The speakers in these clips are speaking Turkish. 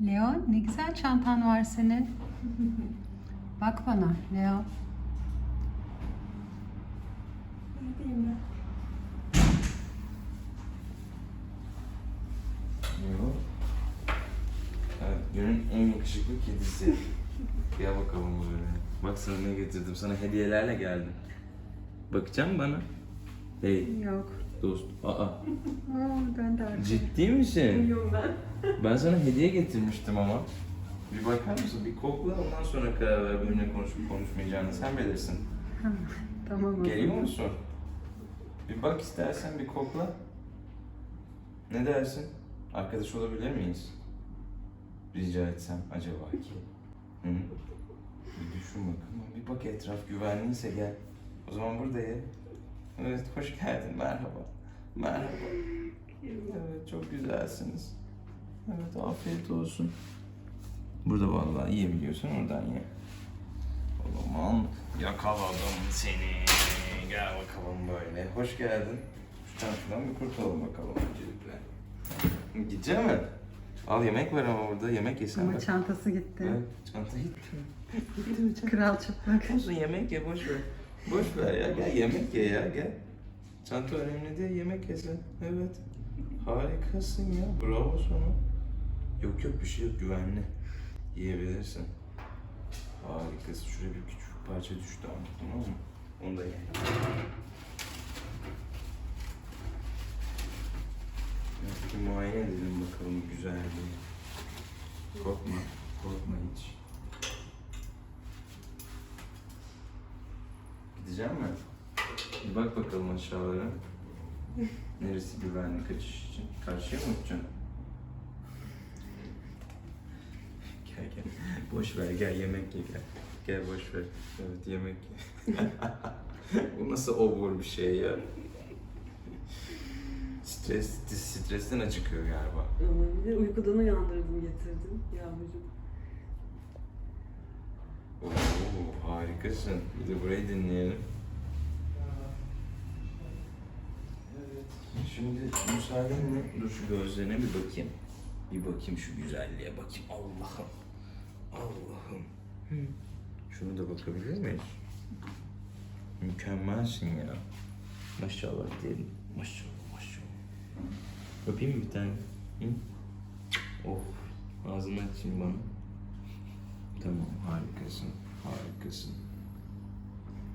Leo ne güzel çantan var senin. Bak bana Leo. Neredeyim ben? Yok. Evet, günün en yakışıklı kedisi. Gel bakalım böyle. Bak sana ne getirdim. Sana hediyelerle geldim. Bakacak bana? Hey Yok. Dost. Aa, Oo, ben de artık. ciddi misin? Ben. Ben sana hediye getirmiştim ama. Bir bakar mısın? Bir kokla ondan sonra karar ver benimle konuşup konuşmayacağını. Sen bilirsin. Tamam. o zaman. Geliyor musun? Bir bak istersen bir kokla. Ne dersin? Arkadaş olabilir miyiz? Rica etsem acaba ki? Hı? Bir düşün bakalım. Bir bak etraf güvenliyse gel. O zaman buradayım. Evet hoş geldin. Merhaba. Merhaba. Evet çok güzelsiniz. Evet afiyet olsun. Burada vallahi yiyebiliyorsun oradan ye. O zaman yakaladım seni. Gel bakalım böyle. Hoş geldin. Şu çantadan bir kurtulalım bakalım öncelikle. Gidecek mi? Al yemek var ama burada. Yemek yesen Ama bak. çantası gitti. Evet, çanta gitti. gitti mi çanta? Kral çıplak. Olsun yemek ye boş ver. Boş ver ya gel yemek ye ya gel. Çanta önemli değil yemek ye sen. Evet. Harikasın ya. Bravo sana. Yok yok bir şey yok güvenli. Yiyebilirsin. Harikasın. Şuraya bir küçük parça düştü ama tamam mı? Onu da ye. Peki muayene edelim bakalım güzel mi? Korkma. Korkma hiç. Gideceğim mi? Bir bak bakalım aşağılara. Neresi güvenli kaçış için? Karşıya mı uçacaksın? Gel gel. Boş ver gel yemek ye gel. Gel boş ver. Evet yemek ye. Bu nasıl obur bir şey ya? Stres, stresten acıkıyor galiba. Olabilir. Uykudan uyandırdım getirdim yavrucuğum. Oo, harikasın. Bir de burayı dinleyelim. Evet. Şimdi müsaadenle dur şu gözlerine bir bakayım. Bir bakayım şu güzelliğe bakayım. Allah'ım. Allah'ım. Hı. Şunu da bakabilir miyiz? Mükemmelsin ya. Maşallah diyelim. Maşallah maşallah. Öpeyim mi bir tane? Hı? Of. Ağzını açayım bana. Tamam harikasın. Harikasın.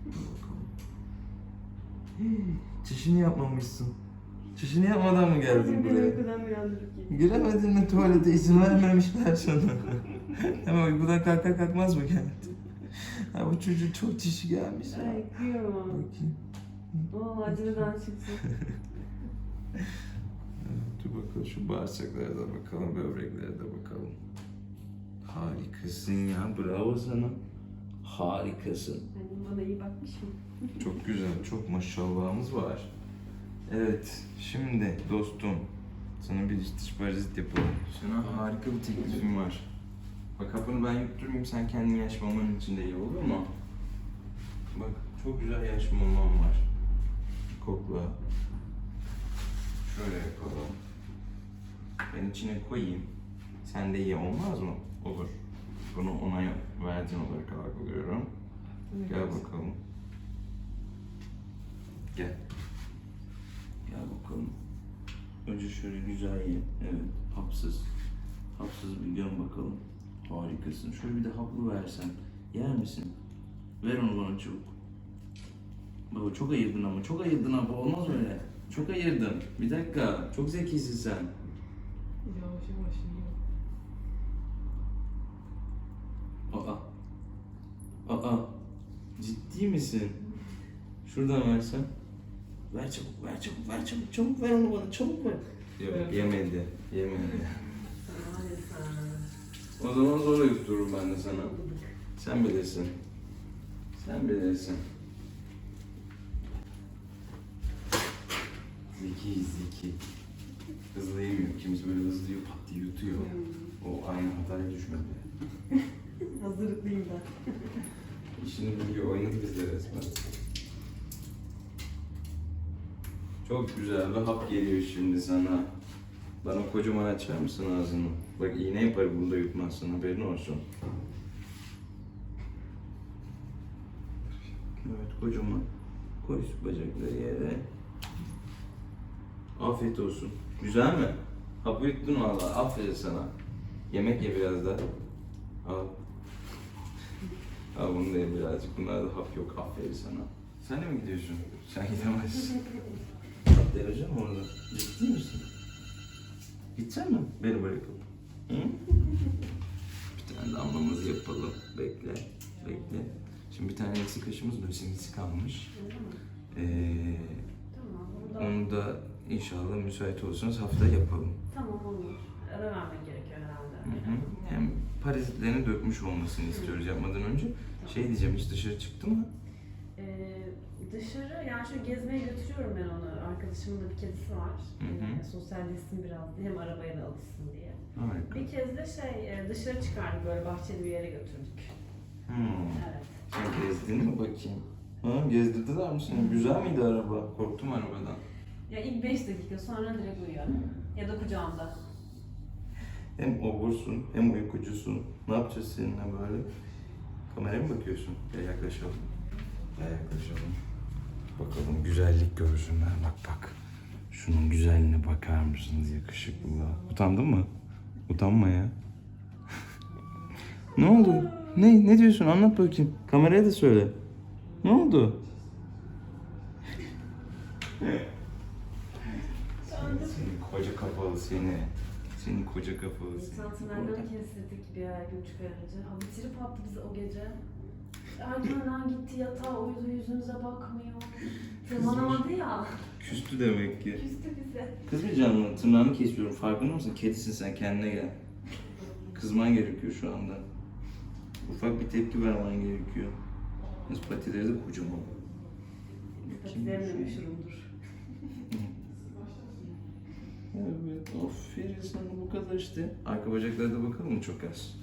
Bakalım. Hii, Çişini yapmamışsın. Çişini yapmadan mı geldin Beni buraya? uykudan uyandırıp. Giremedin mi tuvalete izin vermemişler sana. Hemen uykudan kalkar kalkmaz mı geldi? Ha bu çocuk çok çişi gelmiş ya. Ay kıyamam. Bakayım. Oo aceleden çıksın. Dur bakalım şu bağırsaklara da bakalım, böbreklere de bakalım. Harikasın ya, bravo sana. Harikasın. Annem bana iyi bakmış mı? Çok güzel, çok maşallahımız var. Evet, şimdi dostum, sana bir iç dış parazit yapalım. Sana harika bir teklifim var. Bak kapını ben yutturmayayım, sen kendin yaş mamanın içinde ye olur mu? Bak, çok güzel yaş mamam var. Kokla. Şöyle yapalım. Ben içine koyayım. Sen de ye olmaz mı? Olur. Bunu ona verdiğin olarak algılıyorum. Gel bakalım. Gel. Gel bakalım. Önce şöyle güzel ye. Evet. Hapsız. Hapsız bir göm bakalım. Harikasın. Şöyle bir de haplı versen. Yer misin? Ver onu bana çabuk. Baba çok ayırdın ama. Çok ayırdın abi. Olmaz öyle. Çok ayırdın. Bir dakika. Çok zekisin sen. Yavaş yavaş yiyor. Aa. Aa. Ciddi misin? Şuradan versen. Ver çabuk, ver çabuk, ver çabuk, çabuk ver onu bana, çabuk ver. Yok, Evet. yemedi, yemedi. O zaman zorla yuttururum ben de sana. Sen bilirsin. Sen bilirsin. Zeki, zeki. Hızlı yemiyor. Kimisi böyle hızlı yiyor, pat diye yutuyor. O aynı hataya düşmedi. Hazırlıklıyım ben. İşini biliyor, oynadı bizde resmen. Çok güzel bir hap geliyor şimdi sana. Bana kocaman açar mısın ağzını? Bak iğne yapar bunda yutmazsın haberin olsun. Evet kocaman. Koy şu bacakları yere. Afiyet olsun. Güzel mi? Hapı yuttun valla. Aferin sana. Yemek ye biraz da. Al. Al bunu da birazcık. Bunlarda hap yok. Aferin sana. Sen de mi gidiyorsun? Sen gidemezsin. Atlayacağım orada. Ciddi misin? Gidecek mi? Beni bırakıp. Hı? Bir tane damlamızı yapalım. Bekle. Bekle. Şimdi bir tane eksik kaşımız lösemisi kalmış. Ee, onu da inşallah müsait olursanız hafta yapalım. Tamam olur. Ara vermek gerekiyor herhalde. Hı hı. Hem parazitlerini dökmüş olmasını istiyoruz yapmadan. Şey diyeceğim hiç dışarı çıktı mı? Ee, dışarı yani şu gezmeye götürüyorum ben onu. Arkadaşımın da bir kedisi var. Hı hı. Ee, sosyalleşsin biraz diye hem arabaya da alışsın diye. Harika. Bir kez de şey e, dışarı çıkardık böyle bahçeli bir yere götürdük. Hmm. Evet. Sen gezdin mi bakayım? Ha, gezdirdiler mi seni? Güzel miydi araba? Korktum arabadan. Ya ilk 5 dakika sonra direkt uyuyor. Ya da kucağımda. Hem obursun hem uykucusun. Ne yapacağız seninle böyle? Kameraya mı bakıyorsun? Gel yaklaşalım. Gel yaklaşalım. Bakalım güzellik görsünler. Bak bak. Şunun güzelliğine bakar mısınız yakışıklılığa? Utandın mı? Utanma ya. ne oldu? Ne? Ne diyorsun? Anlat bakayım. Kameraya da söyle. Ne oldu? Senin koca kafalı seni. Senin koca kafalı seni. İnsan tırnaklarını kestirdik bir ay, bir buçuk ay önce. Abi trip attı bize o gece. Erkenden gitti yatağa uyudu yüzümüze bakmıyor. Tırmanamadı ya. Küstü demek ki. Küstü bize. Kızmayacağım mı? Tırnağını kesiyorum. Farkında mısın? Kedisin sen kendine gel. Kızman gerekiyor şu anda. Ufak bir tepki vermen gerekiyor. Yalnız patileri de kocaman. Patilerimle meşhurumdur. Evet, aferin sana bu kadar işte. Arka bacaklara da bakalım mı çok az?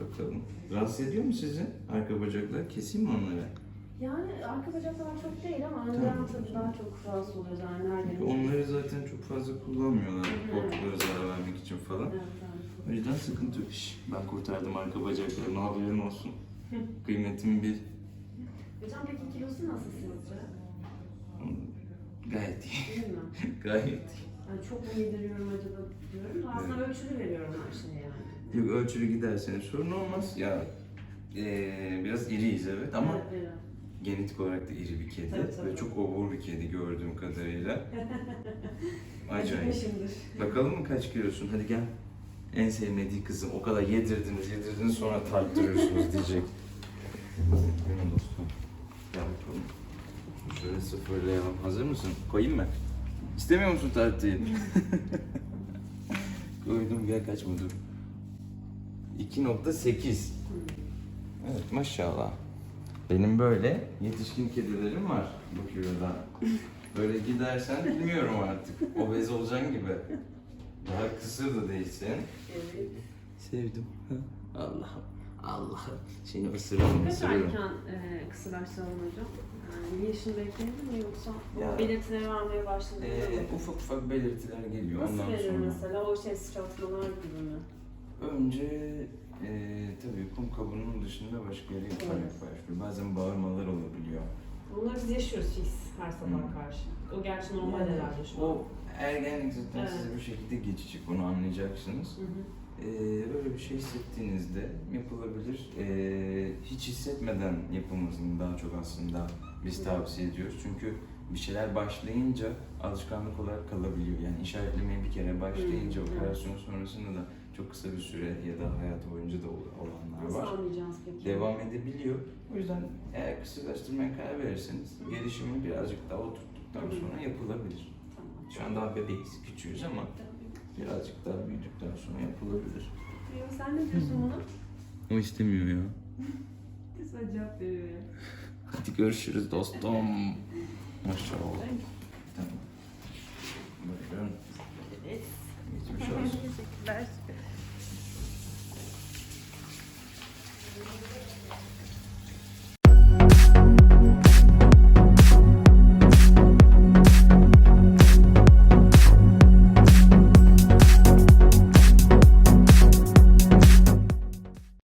Bakalım. Rahatsız ediyor mu sizi arka bacaklar? Keseyim mi onları? Yani arka bacaklar çok değil ama önden Tamam. daha çok rahatsız oluyoruz yani? Çünkü onları zaten çok fazla kullanmıyorlar. Korktukları zarar vermek için falan. Evet, evet. O yüzden sıkıntı yok. Şş, Ben kurtardım arka bacaklarını haberin olsun. Kıymetimi bil. Hocam peki kilosu nasıl sizce? Gayet iyi. Değil mi? Gayet iyi. Yani çok mu yediriyorum acaba diyorum. Aslında ölçülü veriyorum her şeye yani. Yok ölçülü giderseniz sorun olmaz. Ya eee, biraz iriyiz evet ama Evet, evet. genetik olarak da iri bir kedi. Tabii, tabii. Ve çok obur bir kedi gördüğüm kadarıyla. Acayip. Bakalım mı kaç kilosun? Hadi gel. En sevmediği kızım. O kadar yedirdiniz, yedirdiniz sonra tarttırıyorsunuz diyecek. Benim dostum. Gel bakalım. Şöyle sıfırlayalım. Hazır mısın? Koyayım mı? İstemiyor musun tartıyı? Koydum gel kaçma dur. 2.8 Evet maşallah. Benim böyle yetişkin kedilerim var bu kiloda. Böyle gidersen bilmiyorum artık. Obez olacaksın gibi. Daha kısır da değilsin. Evet. Sevdim. Allah'ım. Allah'ım. Seni ısırırım, Kaç ısırırım. ayken e, kısırlaştıralım hocam? Yani bir yaşını mi yoksa Ya. belirtileri vermeye başladı Ee, ufak ufak belirtiler geliyor Nasıl ondan verir sonra. mesela o şey sıçratmalar gibi mi? Önce e, tabii kum kabının dışında başka yere Evet. başlıyor. Bazen bağırmalar olabiliyor. Bunları biz yaşıyoruz fix her sabah Hı. karşı. O gerçi normal herhalde şu an. O ergenlik zaten Evet. size bir şekilde geçecek onu anlayacaksınız. Hı hı. Ee, öyle bir şey hissettiğinizde yapılabilir. Ee, hiç hissetmeden yapılmasını daha çok aslında biz tavsiye ediyoruz. Çünkü bir şeyler başlayınca alışkanlık olarak kalabiliyor. Yani işaretlemeye bir kere başlayınca evet. operasyon sonrasında da çok kısa bir süre ya da hayatı boyunca da ol- olanlar Nasıl var. anlayacağız peki? Devam edebiliyor. O yüzden eğer kısırlaştırmaya karar verirseniz gelişimi birazcık daha oturttuktan sonra yapılabilir. Tamam. Şu an daha bebeğiz, küçüğüz ama birazcık daha büyüdükten sonra yapılabilir. Sen ne diyorsun buna? O istemiyor ya. Güzel cevap veriyor ya. Hadi görüşürüz dostum. Maşallah. Tamam. Buyurun. Evet. Geçmiş olsun. Teşekkürler.